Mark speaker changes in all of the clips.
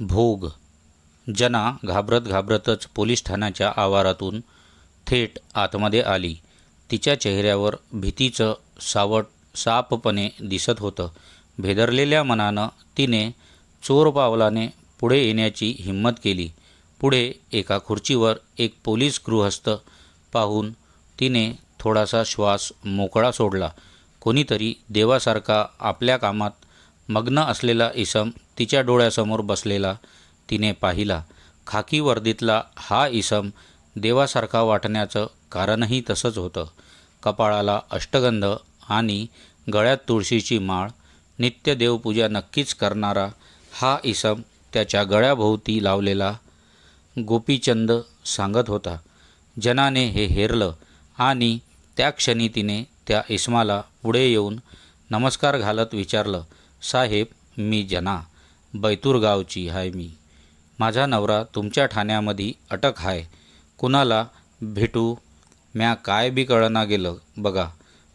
Speaker 1: भोग. जना घाबरत घाबरतच पोलीस ठाण्याच्या आवारातून थेट आतमध्ये आली. तिच्या चेहऱ्यावर भीतीचं सावट सापपणे दिसत होतं. भेदरलेल्या मनानं तिने चोर पावलाने पुढे येण्याची हिंमत केली. पुढे एका खुर्चीवर एक पोलीस गृहस्थ पाहून तिने थोडासा श्वास मोकळा सोडला. कोणीतरी देवासारखा आपल्या कामात मग्न असलेला इसम तिच्या डोळ्यासमोर बसलेला तिने पाहिला. खाकी वर्दीतला हा इसम देवासारखा वाटण्याचं कारणही तसंच होतं. कपाळाला अष्टगंध आणि गळ्यात तुळशीची माळ नित्य देवपूजा नक्कीच करणारा हा इसम त्याच्या गळ्याभोवती लावलेला गोपीचंद सांगत होता. जनाने हे हेरलं आणि त्या क्षणी तिने त्या इसमाला पुढे येऊन नमस्कार घालत विचारलं साहेब मी जना. बैतूर गावची हाय मी. माझा नवरा तुमच्या ठाण्यामध्ये अटक हाय. कुणाला भेटू? म्या काय बी कळना गेलं बघा.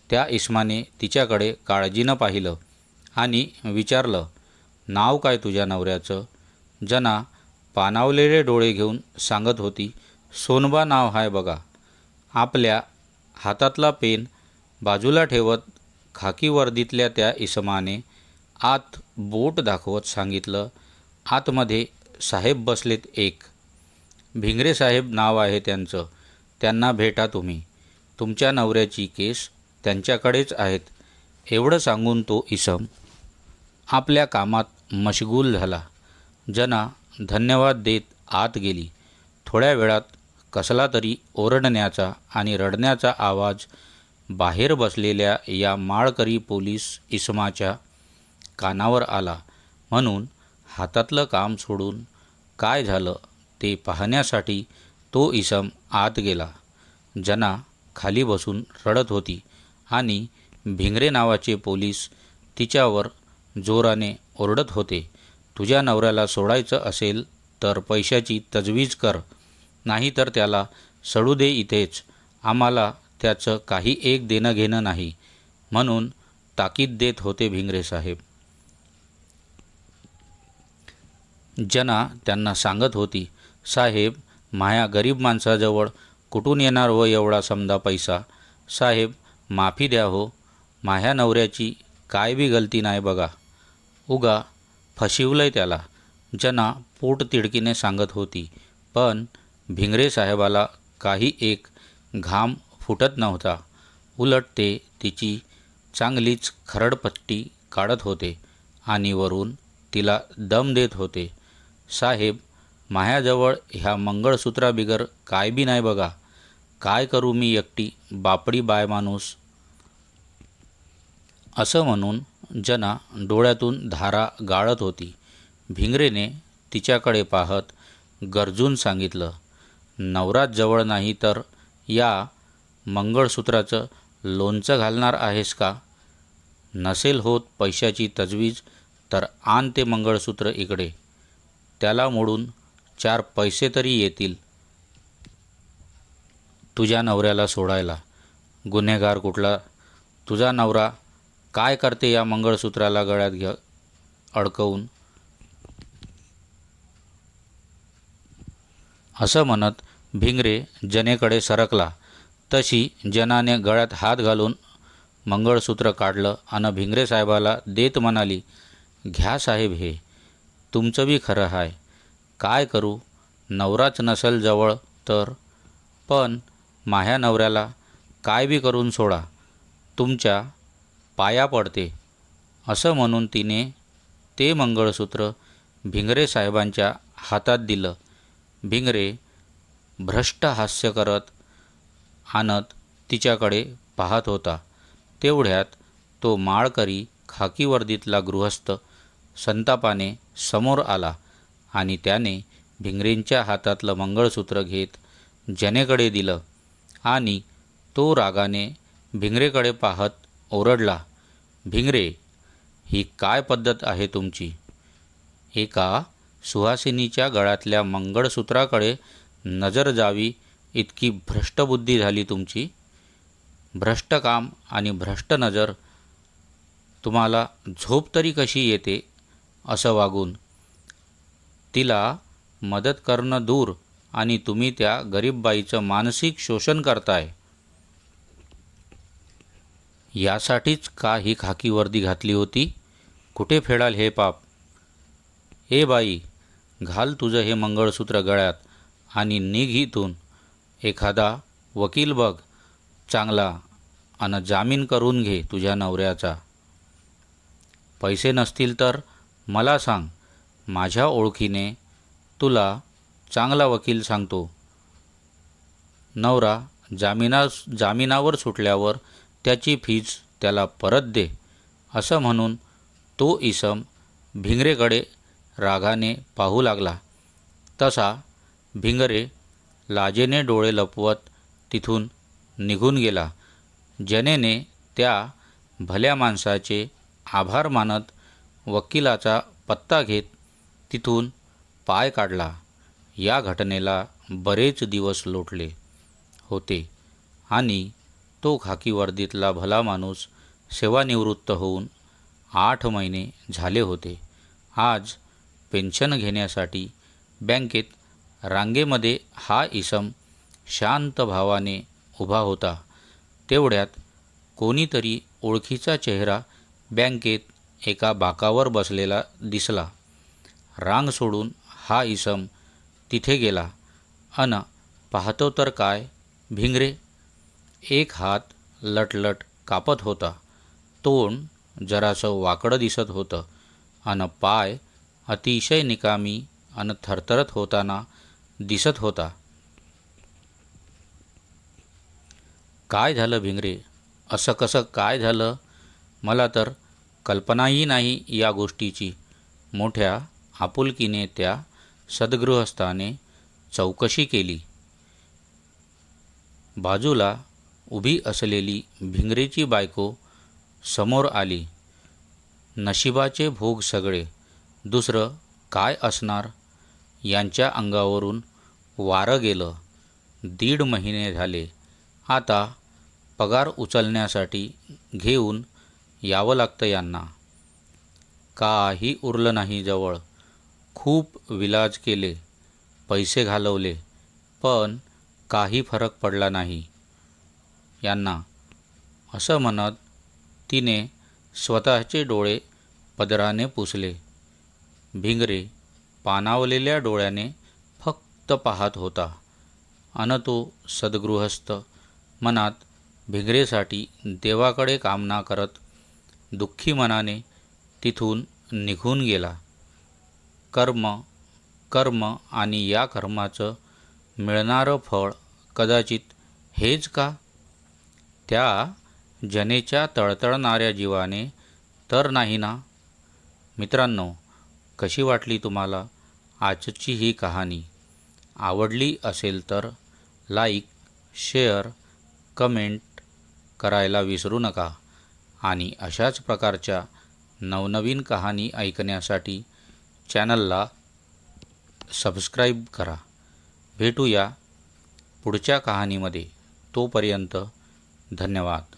Speaker 1: त्या इस्माने तिच्याकडे काळजीनं पाहिलं आणि विचारलं नाव काय तुझ्या नवऱ्याचं? जना पानावलेले डोळे घेऊन सांगत होती सोनबा नाव हाय बघा. आपल्या हातातला पेन बाजूला ठेवत खाकी वर्दीतल्या त्या इसमाने आत बोट दाखवत सांगितलं आतमध्ये साहेब बसलेत एक. भिंगरे साहेब नाव आहे त्यांचं त्यांना भेटा तुम्ही. तुमच्या नवऱ्याची केस त्यांच्याकडेच आहेत. एवढं सांगून तो इसम आपल्या कामात मशगूल झाला. जना धन्यवाद देत आत गेली. थोड्या वेळात कसला तरी ओरडण्याचा आणि रडण्याचा आवाज बाहेर बसलेल्या या माळकरी पोलीस इसमाच्या कानावर आला. म्हणून हातातलं काम सोडून काय झालं ते पाहण्यासाठी तो इसम आत गेला. जना खाली बसून रडत होती आणि भिंगरे नावाचे पोलीस तिच्यावर जोराने ओरडत होते. तुझ्या नवऱ्याला सोडायचं असेल तर पैशाची तजवीज कर नाहीतर त्याला सडू दे इथेच. आम्हाला त्याचं काही एक देणं घेणं नाही. म्हणून ताकीद देत होते भिंगरे साहेब. जना त्यांना सांगत होती साहेब माया गरीब माणसाजवळ कुठून येणार व एवढा समजा पैसा? साहेब माफी द्या हो माह्या नवऱ्याची काय बी गलती नाही बघा. उगा फशिवलंय त्याला. जना पोट तिडकीने सांगत होती पण भिंगरे साहेबाला काही एक घाम फुटत नव्हता. उलट ते तिची चांगलीच खरडपट्टी काढत होते आणि वरून तिला दम देत होते. साहेब माह्याजवळ ह्या मंगळसूत्राबिगर काय बी नाही बघा. काय करू मी एकटी? बापडी बाय माणूस. असं म्हणून जना डोळ्यातून धारा गाळत होती. भिंगरेने तिच्याकडे पाहत गरजून सांगितलं नवरात जवळ नाही तर या मंगळसूत्राचं लोणचं घालणार आहेस का? नसेल होत पैशाची तजवीज तर आण ते मंगळसूत्र इकडे. त्याला मोडून चार पैसे तरी येतील. तुझ्या नवऱ्याला सोडायला. गुन्हेगार कुठला? तुझा नवरा काय करते या मंगळसूत्राला गळ्यात घ्या अडकवून? असं म्हणत भिंगरे जनेकडे सरकला. तशी जनाने गळ्यात हात घालून मंगळसूत्र काढलं आणि भिंगरे साहेबाला देत म्हणाली घ्या साहेब हे. तुमचं बी खरं आहे काय करू? नवराच नसेल जवळ तर. पण माह्या नवऱ्याला काय बी करून सोडा. तुमच्या पाया पडते. असं म्हणून तिने ते मंगळसूत्र भिंगरे साहेबांच्या हातात दिलं. भिंगरे भ्रष्ट हास्य करत आणत तिच्याकडे पाहत होता. तेवढ्यात तो माळकरी खाकीवर्दीतला गृहस्थ संतापाने समोर आला आणि त्याने भिंगरेंच्या हातातलं मंगळसूत्र घेत जनेकडे दिलं आणि तो रागाने भिंगरेकडे पाहत ओरडला भिंगरे ही काय पद्धत आहे तुमची? एका सुहासिनीच्या गळ्यातल्या मंगळसूत्राकडे नजर जावी इतकी भ्रष्टबुद्धी झाली तुमची? भ्रष्ट काम आणि भ्रष्ट नजर तुम्हाला झोप तरी कशी येते असं वागून. तिला मदत करणं दूर आणि तुम्ही त्या गरीब बाईचं मानसिक शोषण करताय. यासाठीच का ही खाकी वर्दी घातली होती? कुठे फेडाल हे पाप? ए बाई घाल तुझं हे मंगळसूत्र गळ्यात आणि निघ इथून. एखादा वकील बघ चांगला आणि जामीन करून घे तुझ्या नवऱ्याचा. पैसे नसतील तर मला सांग माझ्या ओळखीने तुला चांगला वकील सांगतो. नवरा जामिना जामिनावर सुटल्यावर त्याची फीज त्याला परत दे असं म्हणून तो इसम भिंगरेकडे रागाने पाहू लागला. तसा भिंगरे लाजेने डोळे लपवत तिथून निघून गेला. जनेने त्या भल्या माणसाचे आभार मानत वकिलाचा पत्ता घेत तिथून पाय काढला. या घटनेला बरेच दिवस लोटले होते आणि तो खाकी वर्दीतला भला माणूस सेवानिवृत्त होऊन आठ महिने झाले होते. आज पेन्शन घेण्यासाठी बँकेत रांगेमध्ये हा इसम शांत भावाने उभा होता. तेवढ्यात कोणीतरी ओळखीचा चेहरा बँकेत एका बाकावर बसलेला दिसला. रांग सोडून हा इसम तिथे गेला. अन पाहतो तर काय? भिंगरे. एक हात लटलट कापत होता. तोंड जरासं वाकडं दिसत होतं. अन पाय अतिशय निकामी अन थरथरत होताना दिसत होता. काय झालं भिंगरे? असं कसं काय झालं? मला तर कल्पनाही नाही या गोष्टीची. मोठ्या आपुलकीने त्या सद्गृहस्थाने चौकशी केली. बाजूला उभी असलेली भिंगरेची बायको समोर आली. नशिबाचे भोग सगळे. दुसरं काय असणार? यांच्या अंगावरून वारं गेलं. दीड महिने झाले. आता पगार उचलण्यासाठी घेऊन यावं लागतं यांना. काही उरलं नाही जवळ. खूप विलाज केले पैसे घालवले पण काही फरक पडला नाही. यांना असं म्हणत तिने स्वतःचे डोळे पदराने पुसले. भिंगरे पानावलेल्या डोळ्याने फक्त पाहत होता. अन तो सद्गृहस्थ मनात भिंगरेसाठी देवाकडे कामना करत दुःखी मनाने तिथून निघून गेला. कर्म कर्म आणि या कर्माचं मिळणारं फळ कदाचित हेच का? त्या जनेच्या तळतळणाऱ्या जीवाने तर नाही ना? मित्रांनो कशी वाटली तुम्हाला आजची ही कहाणी? आवडली असेल तर लाईक शेअर कमेंट करायला विसरू नका. आणि अशाच प्रकारच्या नवनवीन कहाणी ऐकण्यासाठी चॅनलला सबस्क्राईब करा. भेटूया पुढच्या कहाणीमध्ये. तोपर्यंत धन्यवाद.